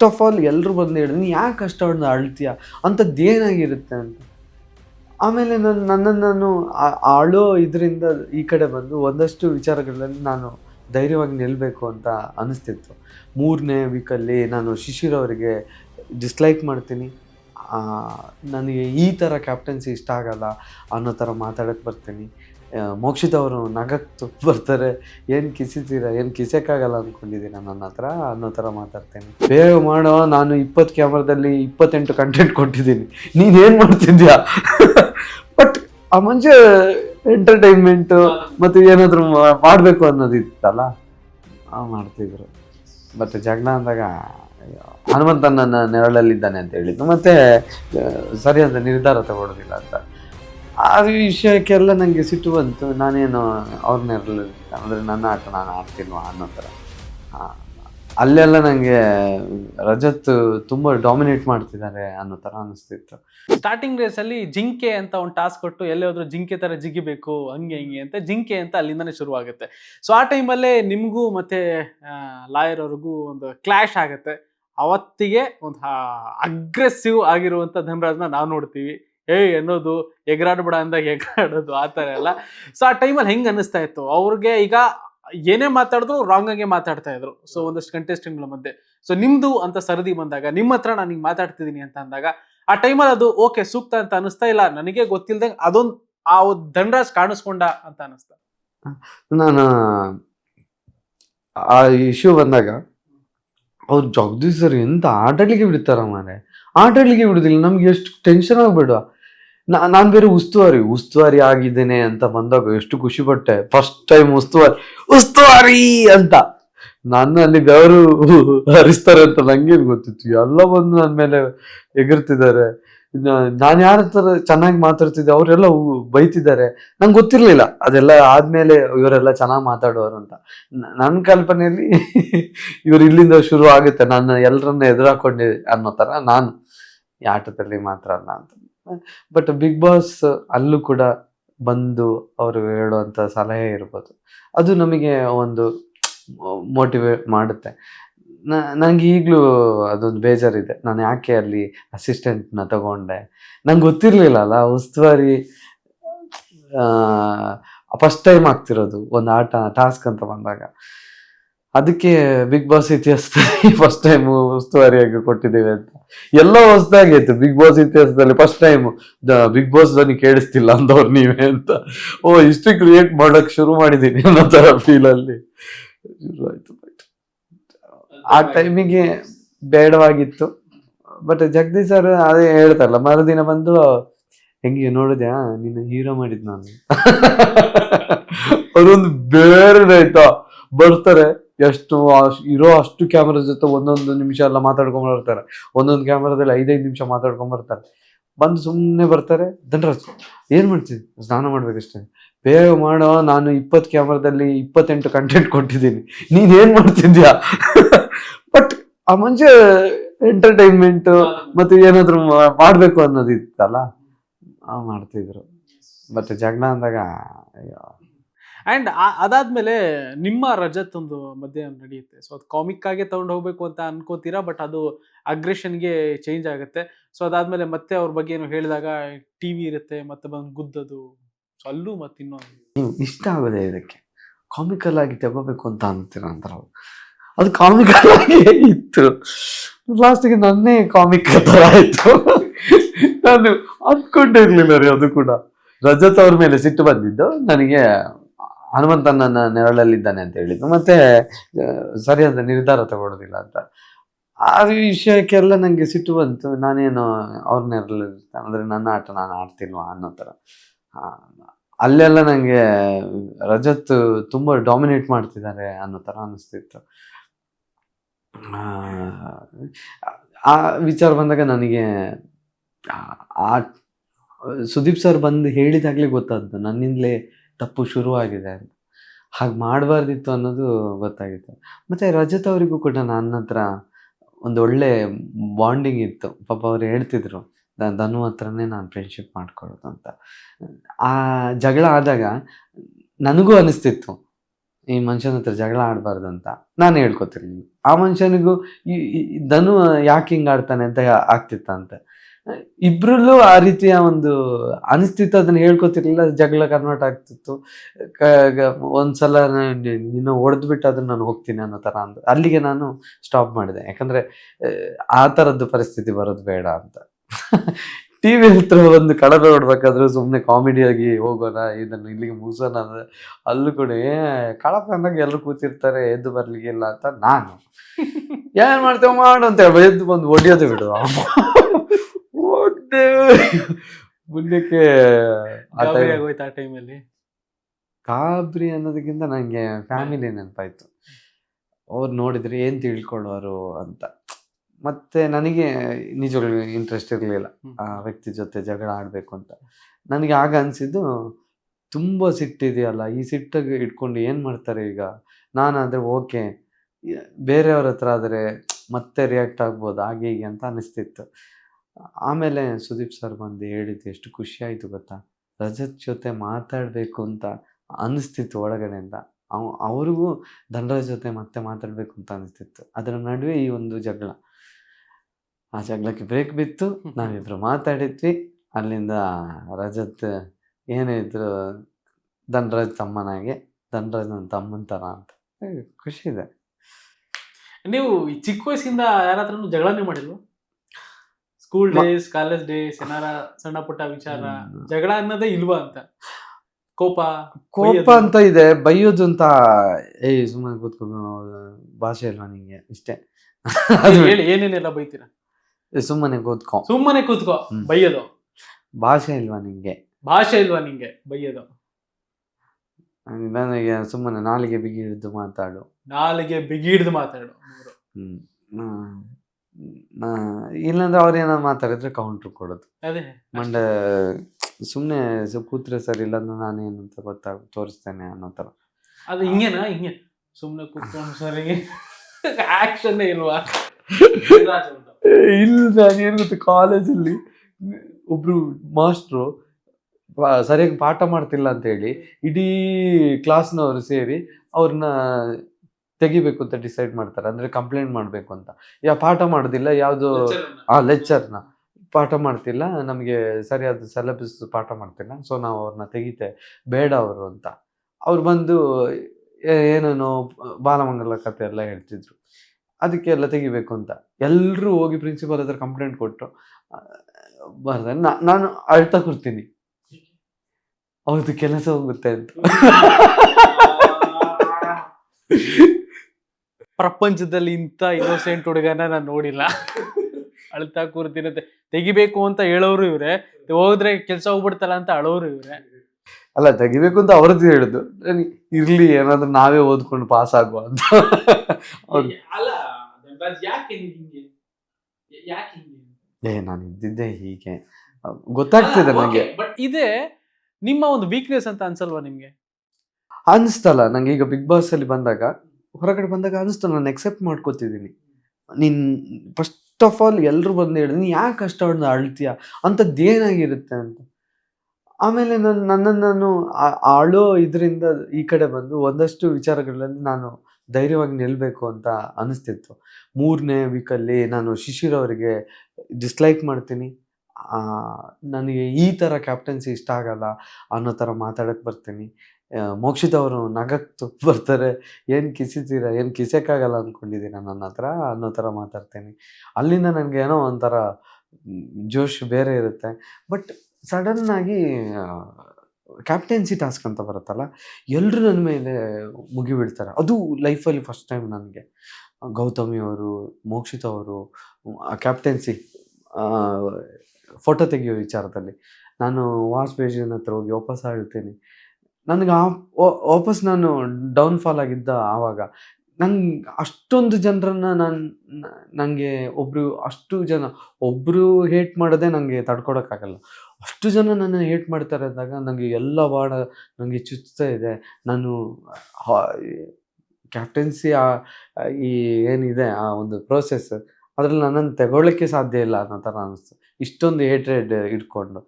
First of all ಎಲ್ಲರೂ ಬಂದು ಹೇಳಿದ್ರು ನೀನು ಯಾಕೆ ಅಷ್ಟೊಂದು ಅಳ್ತೀಯ? ಅಂಥದ್ದು ಏನಾಗಿರುತ್ತೆ ಅಂತ. ಆಮೇಲೆ ನಾನು, ನನ್ನನ್ನು ನಾನು ಆಳೋ ಇದರಿಂದ ಈ ಕಡೆ ಬಂದು ಒಂದಷ್ಟು ವಿಚಾರಗಳಲ್ಲಿ ನಾನು ಧೈರ್ಯವಾಗಿ ನಿಲ್ಲಬೇಕು ಅಂತ ಅನಿಸ್ತಿತ್ತು. ಮೂರನೇ ವೀಕಲ್ಲಿ ನಾನು ಶಿಶಿರ್ ಅವರಿಗೆ ಡಿಸ್ಲೈಕ್ ಮಾಡ್ತೀನಿ. ನನಗೆ ಈ ಥರ ಕ್ಯಾಪ್ಟನ್ಸಿ ಇಷ್ಟ ಆಗಲ್ಲ ಅನ್ನೋ ಥರ ಮಾತಾಡೋಕ್ಕೆ ಬರ್ತೀನಿ. ಮೋಕ್ಷಿತ್ ಅವರು ನಗಕ್ಕೆ ಬರ್ತಾರೆ. ಏನು ಕಿಸಿತೀರ? ಏನು ಕಿಸಕ್ಕಾಗಲ್ಲ ಅಂದ್ಕೊಂಡಿದ್ದೀರಾ ನನ್ನ ಹತ್ರ, ಅನ್ನೋ ಥರ ಮಾತಾಡ್ತೇನೆ. ಬೇಗ ಮಾಡೋ, ನಾನು ಇಪ್ಪತ್ತು ಕ್ಯಾಮ್ರಾದಲ್ಲಿ ಇಪ್ಪತ್ತೆಂಟು ಕಂಟೆಂಟ್ ಕೊಟ್ಟಿದ್ದೀನಿ. ನೀನು ಏನು ಮಾಡ್ತಿದ್ಯಾ? ಬಟ್ ಆ ಮುಂಚೆ ಎಂಟರ್ಟೈನ್ಮೆಂಟು ಮತ್ತು ಏನಾದರೂ ಮಾಡಬೇಕು ಅನ್ನೋದಿತ್ತಲ್ಲ ಮಾಡ್ತಿದ್ರು. ಮತ್ತು ಜಗಳ ಅಂದಾಗ ಹನುಮಂತ ನನ್ನ ನೆರಳಲ್ಲಿದ್ದಾನೆ ಅಂತ ಹೇಳಿದ್ದು. ಮತ್ತು ಸರಿಯಾದ ನಿರ್ಧಾರ ತಗೊಳ್ಳೋದಿಲ್ಲ ಅಂತ. ಆ ವಿಷಯಕ್ಕೆಲ್ಲ ನನಗೆ ಸಿಟ್ಟು ಬಂತು. ನಾನೇನು ಅವ್ರನ್ನೆಲ್ಲ ಅಂದರೆ ನನ್ನ ಆಟ ನಾನು ಆಡ್ತಿಲ್ವಾ ಅನ್ನೋ ಥರ. ಅಲ್ಲೆಲ್ಲ ನನಗೆ ರಜತ್ ತುಂಬ ಡಾಮಿನೇಟ್ ಮಾಡ್ತಿದ್ದಾರೆ ಅನ್ನೋ ಥರ ಅನಿಸ್ತಿತ್ತು. ಸ್ಟಾರ್ಟಿಂಗ್ ರೇಸಲ್ಲಿ ಜಿಂಕೆ ಅಂತ ಒಂದು ಟಾಸ್ಕ್ ಕೊಟ್ಟು ಎಲ್ಲೇ ಹೋದ್ರೂ ಜಿಂಕೆ ಥರ ಜಿಗಿಬೇಕು, ಹಂಗೆ ಹಿಂಗೆ ಅಂತ ಜಿಂಕೆ ಅಂತ ಅಲ್ಲಿಂದನೇ ಶುರುವಾಗುತ್ತೆ. ಸೊ ಆ ಟೈಮಲ್ಲೇ ನಿಮಗೂ ಮತ್ತು ಲಾಯರ್ ಅವ್ರಿಗೂ ಒಂದು ಕ್ಲಾಶ್ ಆಗುತ್ತೆ. ಅವತ್ತಿಗೆ ಒಂದು ಅಗ್ರೆಸಿವ್ ಆಗಿರುವಂಥ ಧನರಾಜ್ನ ನಾವು ನೋಡ್ತೀವಿ. ಏಯ್ ಅನ್ನೋದು, ಎಗರಾಡ್ಬೇಡ ಅಂದಾಗ ಎಗರಾಡೋದು ಆ ಥರ ಎಲ್ಲ. ಸೊ ಆ ಟೈಮಲ್ಲಿ ಹೆಂಗೆ ಅನ್ನಿಸ್ತಾ ಇತ್ತು? ಅವ್ರಿಗೆ ಈಗ ಏನೇ ಮಾತಾಡಿದ್ರು ರಾಂಗ್ ಆಗಿ ಮಾತಾಡ್ತಾ ಇದ್ರು. ಸೊ ಒಂದಷ್ಟು ಕಂಟೆಸ್ಟೆಂಟ್ಗಳ ಮಧ್ಯೆ. ಸೊ ನಿಮ್ದು ಅಂತ ಸರದಿ ಬಂದಾಗ, ನಿಮ್ಮ ಹತ್ರ ನಾನು ಹಿಂಗೆ ಮಾತಾಡ್ತಿದ್ದೀನಿ ಅಂತ ಅಂದಾಗ, ಆ ಟೈಮಲ್ಲಿ ಅದು, ಓಕೆ, ಸೂಕ್ತ ಅಂತ ಅನಿಸ್ತಾ ಇಲ್ಲ. ನನಗೆ ಗೊತ್ತಿಲ್ದಂಗೆ ಅದೊಂದು, ಆ ಧನರಾಜ್ ಕಾಣಿಸ್ಕೊಂಡ ಅಂತ ಅನಿಸ್ತಾ ನಾನು, ಆ ಇಶ್ಯೂ ಬಂದಾಗ, ಅವ್ರು ಜಗದೀಶ್ ಸರ್ ಎಂತ ಆಟಾಡ್ಲಿಕ್ಕೆ ಬಿಡ್ತಾರ ಮಾರೆ ಆಟಾಡ್ಲಿಕ್ಕೆ ಬಿಡುದಿಲ್ಲ. ನಮ್ಗೆ ಎಷ್ಟು ಟೆನ್ಷನ್ ಆಗ್ಬೇಡ ನಾ ನಾನು ಬೇರೆ ಉಸ್ತುವಾರಿ ಉಸ್ತುವಾರಿ ಆಗಿದ್ದೇನೆ ಅಂತ ಬಂದಾಗ ಎಷ್ಟು ಖುಷಿ ಪಟ್ಟೆ. ಫಸ್ಟ್ ಟೈಮ್ ಉಸ್ತುವಾರಿ ಉಸ್ತುವಾರಿ ಅಂತ. ನನ್ನ ಅಲ್ಲಿ ಬೆವರು ಹರಿಸ್ತಾರೆ ಅಂತ ನಂಗೇನು ಗೊತ್ತಿತ್ತು. ಎಲ್ಲ ಬಂದು ನನ್ನ ಮೇಲೆ ಎಗರ್ತಿದ್ದಾರೆ. ನಾನು ಯಾರ ಹತ್ರ ಚೆನ್ನಾಗಿ ಮಾತಾಡ್ತಿದ್ದೆ, ಅವರೆಲ್ಲ ಬೈತಿದ್ದಾರೆ. ನಂಗೆ ಗೊತ್ತಿರಲಿಲ್ಲ. ಅದೆಲ್ಲ ಆದಮೇಲೆ ಇವರೆಲ್ಲ ಚೆನ್ನಾಗಿ ಮಾತಾಡೋರು ಅಂತ. ನನ್ನ ಕಲ್ಪನೆಯಲ್ಲಿ ಇವರು ಇಲ್ಲಿಂದ ಶುರು ಆಗುತ್ತೆ. ನಾನು ಎಲ್ಲರನ್ನ ಎದುರಾಕೊಂಡೆ ಅನ್ನೋ ಥರ ನಾನು ಈ ಆಟದಲ್ಲಿ ಮಾತ್ರ ಅಲ್ಲ ಅಂತ. ಬಟ್ ಬಿಗ್ ಬಾಸ್ ಅಲ್ಲೂ ಕೂಡ ಬಂದು ಅವರು ಹೇಳುವಂಥ ಸಲಹೆ ಇರ್ಬೋದು. ಅದು ನಮಗೆ ಒಂದು ಮೋಟಿವೇಟ್ ಮಾಡುತ್ತೆ. ನನಗೆ ಈಗಲೂ ಅದೊಂದು ಬೇಜಾರಿದೆ. ನಾನು ಯಾಕೆ ಅಲ್ಲಿ ಅಸಿಸ್ಟೆಂಟ್ನ ತಗೊಂಡೆ? ನಂಗೆ ಗೊತ್ತಿರಲಿಲ್ಲ ಅಲ್ಲ ಉಸ್ತುವಾರಿ ಫಸ್ಟ್ ಟೈಮ್ ಆಗ್ತಿರೋದು ಒಂದು ಆಟ ಟಾಸ್ಕ್ ಅಂತ ಬಂದಾಗ. ಅದಕ್ಕೆ ಬಿಗ್ ಬಾಸ್ ಇತಿಹಾಸದಲ್ಲಿ ಫಸ್ಟ್ ಟೈಮ್ ಉಸ್ತುವಾರಿಯಾಗಿ ಕೊಟ್ಟಿದ್ದೇವೆ ಅಂತ. ಎಲ್ಲ ಹೊಸದಾಗಿತ್ತು ಬಿಗ್ ಬಾಸ್ ಇತಿಹಾಸದಲ್ಲಿ ಫಸ್ಟ್ ಟೈಮ್ ಬಿಗ್ ಬಾಸ್ ಧ್ವನಿ ಕೇಳಿಸ್ತಿಲ್ಲ ಅಂದವ್ರು ನೀವೇ ಅಂತ. ಓ, ಇಷ್ಟು ಕ್ರಿಯೇಟ್ ಮಾಡಕ್ ಶುರು ಮಾಡಿದ್ದೀನಿ ಅನ್ನೋ ತರ ಫೀಲಲ್ಲಿ ಶುರು ಆಯ್ತು. ಆ ಟೈಮಿಗೆ ಬೇಡವಾಗಿತ್ತು. ಬಟ್ ಜಗದೀಶ್ ಸರ್ ಅದೇ ಹೇಳ್ತಾರಲ್ಲ, ಮರುದಿನ ಬಂದು ಹೆಂಗೆ ನೋಡಿದ್ಯಾ? ನಿನ್ನ ಹೀರೋ ಮಾಡಿದ್ ನಾನು. ಅದೊಂದು ಬೇರೆ ಆಯ್ತಾ? ಬರ್ತಾರೆ. ಎಷ್ಟು ಇರೋ ಅಷ್ಟು ಕ್ಯಾಮ್ರಾ ಜೊತೆ ಒಂದೊಂದು ನಿಮಿಷ ಎಲ್ಲ ಮಾತಾಡ್ಕೊಂಡ್ ಬರ್ತಾರೆ. ಒಂದೊಂದು ಕ್ಯಾಮ್ರಾದಲ್ಲಿ ಐದೈದು ನಿಮಿಷ ಮಾತಾಡ್ಕೊಂಡ್ ಬರ್ತಾರೆ. ಬಂದು ಸುಮ್ಮನೆ ಬರ್ತಾರೆ. ಧನರಾಜ್ ಏನು ಮಾಡ್ತೀನಿ ಸ್ನಾನ ಮಾಡ್ಬೇಕಷ್ಟೇ. ಬೇಗ ಮಾಡೋ, ನಾನು ಇಪ್ಪತ್ತು ಕ್ಯಾಮ್ರಾದಲ್ಲಿ ಇಪ್ಪತ್ತೆಂಟು ಕಂಟೆಂಟ್ ಕೊಟ್ಟಿದ್ದೀನಿ. ನೀನ್ ಏನ್ ಮಾಡ್ತಿದ್ಯಾ? ಬಟ್ ಆ ಮುಂಚೆ ಎಂಟರ್ಟೈನ್ಮೆಂಟ್ ಮತ್ತೆ ಏನಾದ್ರು ಮಾಡಬೇಕು ಅನ್ನೋದಿತ್ತಲ್ಲ? ಮಾಡ್ತಿದ್ರು. ಬಟ್ ಜಗಳ ಅಂದಾಗ, ಅಯ್ಯೋ. ಅಂಡ್ ಅದಾದ್ಮೇಲೆ ನಿಮ್ಮ ರಜತ್ ಒಂದು ಮಧ್ಯೆ ನಡೆಯುತ್ತೆ. ಸೊ ಅದು ಕಾಮಿಕ್ ಆಗಿ ತಗೊಂಡು ಹೋಗ್ಬೇಕು ಅಂತ ಅನ್ಕೋತೀರಾ? ಬಟ್ ಅದು ಅಗ್ರೆಷನ್ಗೆ ಚೇಂಜ್ ಆಗುತ್ತೆ. ಸೊ ಅದಾದ್ಮೇಲೆ ಮತ್ತೆ ಅವ್ರ ಬಗ್ಗೆ ಏನು ಹೇಳಿದಾಗ ಟಿ ವಿ ಇರುತ್ತೆ, ಮತ್ತೆ ಬಂದು ಗುದ್ದದು. ಸೊ ಅಲ್ಲೂ ಮತ್ತೆ ಇನ್ನೊಂದು. ಇಷ್ಟ ಆಗೋದೇ ಇದಕ್ಕೆ. ಕಾಮಿಕಲ್ ಆಗಿ ತಗೋಬೇಕು ಅಂತ ಅಂತೀರ ಅಂತಾರ ಅದು ಕಾಮಿಕಲ್ ಆಗಿ ಇತ್ತು. ಲಾಸ್ಟಿಗೆ ನನ್ನೇ ಕಾಮಿಕ್ ತರ ಆಯ್ತು. ನಾನು ಅನ್ಕೊಂಡಿರ್ಲಿಲ್ಲ ರೀ ಅದು ಕೂಡ. ರಜತ್ ಅವ್ರ ಮೇಲೆ ಸಿಟ್ಟು ಬಂದಿದ್ದು. ನನಗೆ ಹನುಮಂತ ನನ್ನ ನೆರಳಲ್ಲಿದ್ದಾನೆ ಅಂತ ಹೇಳಿದ್ದು. ಮತ್ತೆ ಸರಿಯಾದ ನಿರ್ಧಾರ ತಗೊಳ್ಳೋದಿಲ್ಲ ಅಂತ. ಆ ವಿಷಯಕ್ಕೆಲ್ಲ ನನಗೆ ಸಿಟ್ಟು ಬಂತು. ನಾನೇನು ಅವ್ರ ನೆರಳಲ್ಲಿ ಅಂದ್ರೆ ನನ್ನ ಆಟ ನಾನು ಆಡ್ತಿಲ್ವಾ ಅನ್ನೋ ಥರ. ಅಲ್ಲೆಲ್ಲ ನನಗೆ ರಜತ್ ತುಂಬ ಡಾಮಿನೇಟ್ ಮಾಡ್ತಿದ್ದಾರೆ ಅನ್ನೋ ಥರ ಅನಿಸ್ತಿತ್ತು ಆ, ವಿಚಾರ ಬಂದಾಗ ನನಗೆ ಆ ಸುದೀಪ್ ಸರ್ ಬಂದು ಹೇಳಿದಾಗಲೇ ಗೊತ್ತಾದ್ದು. ನನ್ನಿಂದಲೇ ತಪ್ಪು ಶುರುವಾಗಿದೆ ಅಂತ. ಹಾಗೆ ಮಾಡಬಾರ್ದಿತ್ತು ಅನ್ನೋದು ಗೊತ್ತಾಗಿತ್ತು. ಮತ್ತು ರಜತ್ ಅವರಿಗೂ ಕೂಡ ನನ್ನ ಹತ್ರ ಒಂದು ಒಳ್ಳೆ ಬಾಂಡಿಂಗ್ ಇತ್ತು. ಪಾಪ ಅವ್ರು ಹೇಳ್ತಿದ್ರು ಧನು ಹತ್ರನೇ ನಾನು ಫ್ರೆಂಡ್ಶಿಪ್ ಮಾಡ್ಕೊಳ್ಳೋದು ಅಂತ. ಆ ಜಗಳ ಆದಾಗ ನನಗೂ ಅನಿಸ್ತಿತ್ತು, ಈ ಮನುಷ್ಯನ ಹತ್ರ ಜಗಳ ಆಡಬಾರ್ದು ಅಂತ. ನಾನು ಹೇಳ್ಕೊತಿರ್ಲಿಲ್ಲ ಆ ಮನುಷ್ಯನಿಗೂ ಈ, ಧನು ಯಾಕೆ ಹಿಂಗೆ ಆಡ್ತಾನೆ ಅಂತ ಆಗ್ತಿತ್ತಂತೆ. ಇಬ್ರಲ್ಲೂ ಆ ರೀತಿಯ ಒಂದು ಅನಿಸ್ತಿತ್ತು ಅದನ್ನ ಹೇಳ್ಕೊತಿರ್ಲಿಲ್ಲ ಜಗಳ ಕನ್ವರ್ಟ್ ಆಗ್ತಿತ್ತು. ಒಂದ್ಸಲ ನಾನು ಹೊಡೆದ್ಬಿಟ್ಟು ಅದನ್ನ ನಾನು ಹೋಗ್ತೀನಿ ಅನ್ನೋ ಥರ ಅಂದ ಅಲ್ಲಿಗೆ ನಾನು ಸ್ಟಾಪ್ ಮಾಡಿದೆ. ಯಾಕಂದ್ರೆ ಆ, ತರದ್ದು ಥರದ್ದು ಪರಿಸ್ಥಿತಿ ಬರೋದು ಬೇಡ ಅಂತ. ಟಿ ವಿ ಹತ್ರ ಒಂದು ಕಳಪೆ ಹೊಡ್ಬೇಕಾದ್ರೆ ಸುಮ್ಮನೆ ಕಾಮಿಡಿಯಾಗಿ ಹೋಗೋಣ ಇದನ್ನು ಇಲ್ಲಿಗೆ ಮುಗಿಸೋಣ ಅಂದ್ರೆ ಅಲ್ಲೂ ಕೂಡ ಏ ಕಳಪ ಅಂದಾಗ ಎಲ್ಲರೂ ಕೂತಿರ್ತಾರೆ ಎದ್ದು ಬರ್ಲಿಕ್ಕಿಲ್ಲ ಅಂತ ನಾನು. ಏನ್ ಮಾಡ್ತೇವೆ ಮಾಡು ಅಂತ ಹೇಳಿ ಎದ್ದು ಬಂದು ಹೊಡಿಯೋದು ಬಿಡು. ಮುಂದಕ್ಕೆ ಆಗೋಯ್ತು ಆ ಟೈಮಲ್ಲಿ ಗಾಬರಿ ಅನ್ನೋದಕ್ಕಿಂತ ನಂಗೆ ಫ್ಯಾಮಿಲಿ ನೆನಪಾಯ್ತು. ಅವ್ರು ನೋಡಿದ್ರೆ ಏನ್ ತಿಳ್ಕೊಳ್ಳೋರು ಅಂತ. ಮತ್ತೆ ನನಗೆ ನಿಜವಾಗ್ಲೂ ಇಂಟ್ರೆಸ್ಟ್ ಇರಲಿಲ್ಲ. ಆ ವ್ಯಕ್ತಿ ಜೊತೆ ಜಗಳ ಆಡಬೇಕು ಅಂತ. ನನಗೆ ಆಗ ಅನಿಸಿದ್ದು ತುಂಬ ಸಿಟ್ಟಿದೆಯಲ್ಲ ಈ ಸಿಟ್ಟಾಗಿ ಇಟ್ಕೊಂಡು ಏನು ಮಾಡ್ತಾರೆ ಈಗ? ನಾನಾದರೆ ಓಕೆ ಬೇರೆಯವ್ರ ಹತ್ರ ಆದರೆ ಮತ್ತೆ ರಿಯಾಕ್ಟ್ ಆಗ್ಬೋದು ಹಾಗೆ ಹೀಗೆ ಅಂತ ಅನಿಸ್ತಿತ್ತು. ಆಮೇಲೆ ಸುದೀಪ್ ಸರ್ ಬಂದು ಹೇಳಿದ್ದು ಎಷ್ಟು ಖುಷಿ ಆಯಿತು ಗೊತ್ತಾ? ರಜತ್ ಜೊತೆ ಮಾತಾಡಬೇಕು ಅಂತ ಅನಿಸ್ತಿತ್ತು ಒಳಗಡೆಯಿಂದ. ಅವ್, ಅವ್ರಿಗೂ ಧನರಾಜ್ ಜೊತೆ ಮತ್ತೆ ಮಾತಾಡಬೇಕು ಅಂತ ಅನಿಸ್ತಿತ್ತು. ಅದರ ನಡುವೆ ಈ ಒಂದು ಜಗಳ. ಆ ಜಗಳಕ್ಕೆ ಬ್ರೇಕ್ ಬಿತ್ತು. ನಾವಿಬ್ರು ಮಾತಾಡಿದ್ವಿ. ಅಲ್ಲಿಂದ ರಜತ್ ಏನೇ ಇದ್ರು ಧನರಾಜ್ ತಮ್ಮನಾಗೆ ಧನರಾಜ್ ನನ್ನ ತಮ್ಮನ ಥರ ಅಂತ. ಖುಷಿ ಇದೆ. ನೀವು ಈ ಚಿಕ್ಕ ವಯಸ್ಸಿಂದ ಯಾರ ಜಗಳನೇ ಮಾಡಿಲ್ವಾ? ಸ್ಕೂಲ್ ಡೇಸ್ ಕಾಲೇಜ್ ಡೇಸ್ ಏನಾರ ಸಣ್ಣ ಪುಟ್ಟ ವಿಚಾರ ಜಗಳ ಅನ್ನೋದೇ ಇಲ್ವಾ ಅಂತ? ಕೋಪ ಕೋಪ ಅಂತ ಇದೆ ಬೈಯೋದು ಅಂತ ಏಯ್ ಸುಮ್ಮನೆ ಕೂತ್ಕೊ ಭಾಷೆ ಇಲ್ಲ ನಿಂಗೆ? ಇಷ್ಟೇ. ಹೇಳಿ ಏನೇನೆಲ್ಲ ಬೈತೀರಾ? ಸುಮ್ಮನೆ ಕೂತ್ಕೊ. ಸುಮ್ಮನೆ ಕೂತ್ಕೋ. ಬೈಯೋದು? ಭಾಷೆ ಇಲ್ವಾ ನಿಂಗೆ? ಭಾಷೆ ಇಲ್ವಾ ನಿಂಗೆ ಬೈಯೋದು? ನನಗೆ ಸುಮ್ಮನೆ ನಾಲಿಗೆ ಬಿಗಿ ಹಿಡಿದು ಮಾತಾಡು. ನಾಲಿಗೆ ಬಿಗಿ ಹಿಡಿದು ಮಾತಾಡು. ಹ್ಮ್. ಇಲ್ಲಾಂದ್ರೆ ಅವ್ರು ಏನಾದ್ರು ಮಾತಾಡಿದ್ರೆ ಕೌಂಟ್ರ್ ಕೊಡೋದು. ಅದೇ. ಮಂಡ ಸುಮ್ಮನೆ ಕೂತ್ರೆ ಸರ್ ಇಲ್ಲಾಂದ್ರೆ ನಾನೇನು ಅಂತ ಗೊತ್ತಾಗ ತೋರಿಸ್ತೇನೆ ಅನ್ನೋ ಥರ. ಅದು ಹಿಂಗೇನಾ? ಹಿಂಗೆ. ಸುಮ್ಮನೆ ಕೂತ್ಕೊಂಡು ಸರಿ. ಆಕ್ಷನ್ ಇಲ್ವಾ? ಇಲ್ಲ ನಾನು ಏನು ಗೊತ್ತು ಕಾಲೇಜಲ್ಲಿ ಒಬ್ರು ಮಾಸ್ಟ್ರು ಸರಿಯಾಗಿ ಪಾಠ ಮಾಡ್ತಿಲ್ಲ ಅಂತ ಹೇಳಿ ಇಡೀ ಕ್ಲಾಸ್ನವರು ಸೇರಿ ಅವ್ರನ್ನ ತೆಗಿಬೇಕು ಅಂತ ಡಿಸೈಡ್ ಮಾಡ್ತಾರೆ. ಅಂದ್ರೆ ಕಂಪ್ಲೇಂಟ್ ಮಾಡಬೇಕು ಅಂತ. ಯಾ ಪಾಠ ಮಾಡೋದಿಲ್ಲ ಯಾವುದು ಆ ಲೆಕ್ಚರ್ನ. ಪಾಠ ಮಾಡ್ತಿಲ್ಲ ನಮಗೆ ಸರಿಯಾದ ಸಿಲೆಬಸ್ ಪಾಠ ಮಾಡ್ತಿಲ್ಲ. ಸೊ ನಾವು ಅವ್ರನ್ನ ತೆಗಿತೆ ಬೇಡ ಅವರು ಅಂತ. ಅವ್ರು ಬಂದು ಏನೇನೋ ಬಾಲಮಂಗಲ ಕಥೆ ಎಲ್ಲ ಹೇಳ್ತಿದ್ರು. ಅದಕ್ಕೆ ಎಲ್ಲ ತೆಗಿಬೇಕು ಅಂತ. ಎಲ್ಲರೂ ಹೋಗಿ ಪ್ರಿನ್ಸಿಪಲ್ ಹತ್ರ ಕಂಪ್ಲೇಂಟ್ ಕೊಟ್ಟರು ಬರ್ದ ನಾನು ಅಳ್ತಾ ಕೊಡ್ತೀನಿ ಅವ್ರದ್ದು ಕೆಲಸ ಹೋಗುತ್ತೆ ಅಂತ. ಪ್ರಪಂಚದಲ್ಲಿ ಇಂಥ ಇನ್ನೋಸೆಂಟ್ ಹುಡುಗನ ನಾನು ನೋಡಿಲ್ಲ. ಅಳ್ತಾ ಕೂರ್ತಿರತ್ತೆ ತೆಗಿಬೇಕು ಅಂತ ಹೇಳೋರು ಇವ್ರೆ. ಹೋದ್ರೆ ಕೆಲಸ ಹೋಗ್ಬಿಡ್ತಲ್ಲ ಅಂತ ಅಳೋರು ಇವ್ರೆ. ಅಲ್ಲ ತೆಗಿಬೇಕು ಅಂತ ಅವ್ರದ್ದು ಹೇಳುದು. ನನಗೆ ಇರ್ಲಿ ಏನಾದ್ರೂ ನಾವೇ ಓದ್ಕೊಂಡು ಪಾಸ್ ಆಗುವ ಅಂತ. ಏ ನಾನು ಇದ್ದಿದ್ದೆ ಹೀಗೆ. ಗೊತ್ತಾಗ್ತಿದೆ ನನಗೆ ಬಟ್ ಇದೇ ನಿಮ್ಮ ಒಂದು ವೀಕ್ನೆಸ್ ಅಂತ ಅನ್ಸಲ್ವಾ ನಿಮ್ಗೆ? ಅನಿಸ್ತಲ್ಲ ನಂಗೆ ಈಗ ಬಿಗ್ ಬಾಸ್ ಅಲ್ಲಿ ಬಂದಾಗ ಹೊರಗಡೆ ಬಂದಾಗ ಅನಿಸ್ತು, ನಾನು ಎಕ್ಸೆಪ್ಟ್ ಮಾಡ್ಕೋತಿದ್ದೀನಿ ನೀನು ಫಸ್ಟ್ ಆಫ್ ಆಲ್ ಎಲ್ಲರೂ ಬಂದು ಹೇಳಿದ್ರು ನೀನು ಯಾಕೆ ಕಷ್ಟವನ್ನು ಅಳ್ತೀಯ? ಅಂಥದ್ದು ಏನಾಗಿರುತ್ತೆ ಅಂತ. ಆಮೇಲೆ ನಾನು, ನನ್ನನ್ನು ನಾನು ಆಳೋ ಇದರಿಂದ ಈ ಕಡೆ ಬಂದು ಒಂದಷ್ಟು ವಿಚಾರಗಳಲ್ಲಿ ನಾನು ಧೈರ್ಯವಾಗಿ ನಿಲ್ಲಬೇಕು ಅಂತ ಅನಿಸ್ತಿತ್ತು. ಮೂರನೇ ವೀಕಲ್ಲಿ ನಾನು ಶಿಶಿರ್ ಅವರಿಗೆ ಡಿಸ್ಲೈಕ್ ಮಾಡ್ತೀನಿ. ನನಗೆ ಈ ಥರ ಕ್ಯಾಪ್ಟನ್ಸಿ ಇಷ್ಟ ಆಗಲ್ಲ ಅನ್ನೋ ಥರ ಮಾತಾಡಕ್ಕೆ ಬರ್ತೀನಿ. ಮೋಕ್ಷಿತ್ ಅವರು ನಗಕ್ಕೆ ಬರ್ತಾರೆ. ಏನು ಕಿಸಿತೀರ? ಏನು ಕಿಸಕ್ಕಾಗಲ್ಲ ಅಂದ್ಕೊಂಡಿದ್ದೀರಾ ನನ್ನ ಹತ್ರ, ಅನ್ನೋ ಥರ ಮಾತಾಡ್ತೀನಿ. ಅಲ್ಲಿಂದ ನನಗೆ ಏನೋ ಒಂಥರ ಜೋಶ್ ಬೇರೆ ಇರುತ್ತೆ. ಬಟ್ ಸಡನ್ನಾಗಿ ಕ್ಯಾಪ್ಟೆನ್ಸಿ ಟಾಸ್ಕ್ ಅಂತ ಬರುತ್ತಲ್ಲ ಎಲ್ಲರೂ ನನ್ನ ಮೇಲೆ ಮುಗಿಬಿಡ್ತಾರೆ. ಅದು ಲೈಫಲ್ಲಿ ಫಸ್ಟ್ ಟೈಮ್ ನನಗೆ. ಗೌತಮಿ ಅವರು, ಮೋಕ್ಷಿತ ಅವರು, ಆ ಕ್ಯಾಪ್ಟೆನ್ಸಿ ಫೋಟೋ ತೆಗೆಯೋ ವಿಚಾರದಲ್ಲಿ. ನಾನು ವಾಶ್ ಬೇಸಿನ್ ಹತ್ರ ಹೋಗಿ ವಾಪಸ್ ಹೇಳ್ತೀನಿ ನನಗೆ ವಾಪಸ್ ನಾನು ಡೌನ್ಫಾಲ್ ಆಗಿದ್ದ ಆವಾಗ. ನಂಗೆ ಅಷ್ಟೊಂದು ಜನರನ್ನ ನಾನು ನನಗೆ ಒಬ್ರು ಅಷ್ಟು ಜನ, ಒಬ್ರು ಹೇಟ್ ಮಾಡೋದೇ ನನಗೆ ತಡ್ಕೊಡೋಕ್ಕಾಗಲ್ಲ ಅಷ್ಟು ಜನ ನನ್ನ ಹೇಟ್ ಮಾಡ್ತಾರೆ ಅಂದಾಗ ನನಗೆ ಎಲ್ಲ ಬಾಡ ನನಗೆ ಚುಚ್ತಾ ಇದೆ. ನಾನು ಕ್ಯಾಪ್ಟನ್ಸಿ ಈ ಏನಿದೆ, ಆ ಒಂದು ಪ್ರೋಸೆಸ್ ಅದ್ರಲ್ಲಿ ನನ್ನನ್ನು ತಗೊಳ್ಳೋಕ್ಕೆ ಸಾಧ್ಯ ಇಲ್ಲ ಅನ್ನೋ ಥರ ಅನಿಸ್ತು. ಇಷ್ಟೊಂದು ಹೇಟ್ರೆಡ್ ಇಟ್ಕೊಂಡು.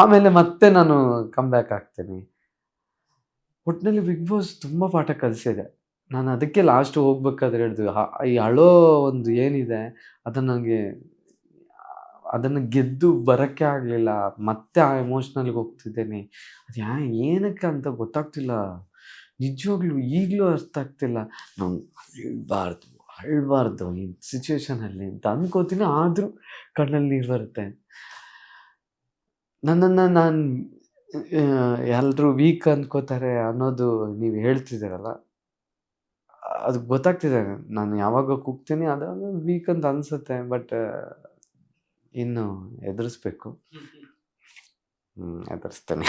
ಆಮೇಲೆ ಮತ್ತೆ ನಾನು ಕಮ್ ಬ್ಯಾಕ್ ಆಗ್ತೀನಿ. ಒಟ್ಟಿನಲ್ಲಿ ಬಿಗ್ ಬಾಸ್ ತುಂಬ ಪಾಠ ಕಲಿಸಿದೆ. ನಾನು ಅದಕ್ಕೆ ಲಾಸ್ಟ್ ಹೋಗ್ಬೇಕಾದ್ರೆ ಹೇಳಿದ್ವಿ ಈ ಅಳೋ ಒಂದು ಏನಿದೆ, ಅದನ್ನು ನನಗೆ ಅದನ್ನು ಗೆದ್ದು ಬರೋಕ್ಕೆ ಆಗಲಿಲ್ಲ, ಮತ್ತೆ ಆ ಎಮೋಷ್ನಲ್ಗೆ ಹೋಗ್ತಿದ್ದೇನೆ. ಅದು ಯಾ, ಏನಕ್ಕೆ ಅಂತ ಗೊತ್ತಾಗ್ತಿಲ್ಲ. ನಿಜವಾಗ್ಲೂ ಈಗಲೂ ಅರ್ಥ ಆಗ್ತಿಲ್ಲ. ನಾವು ಅಳ್ಬಾರ್ದು ಅಳ್ಬಾರ್ದು ಈ ಸಿಚುವೇಶನಲ್ಲಿ ಅಂತ ಅಂದ್ಕೋತೀನಿ ಆದರೂ ಕಣ್ಣಲ್ಲಿ ನೀರು ಬರುತ್ತೆ. ನನ್ನನ್ನು ನಾನು ಎಲ್ಲರೂ ವೀಕ್ ಅಂದ್ಕೋತಾರೆ ಅನ್ನೋದು ನೀವು ಹೇಳ್ತಿದ್ದೀರಲ್ಲ ಅದು ಗೊತ್ತಾಗ್ತಿದೆ ನಾನು ಯಾವಾಗ ಕೂಗ್ತೀನಿ ಅದಾಗ ವೀಕ್ ಅಂತ ಅನ್ಸುತ್ತೆ ಬಟ್ ಇನ್ನು ಎದುರಿಸ್ಬೇಕು. ಹ್ಞೂ ಎದುರಿಸ್ತೇನೆ.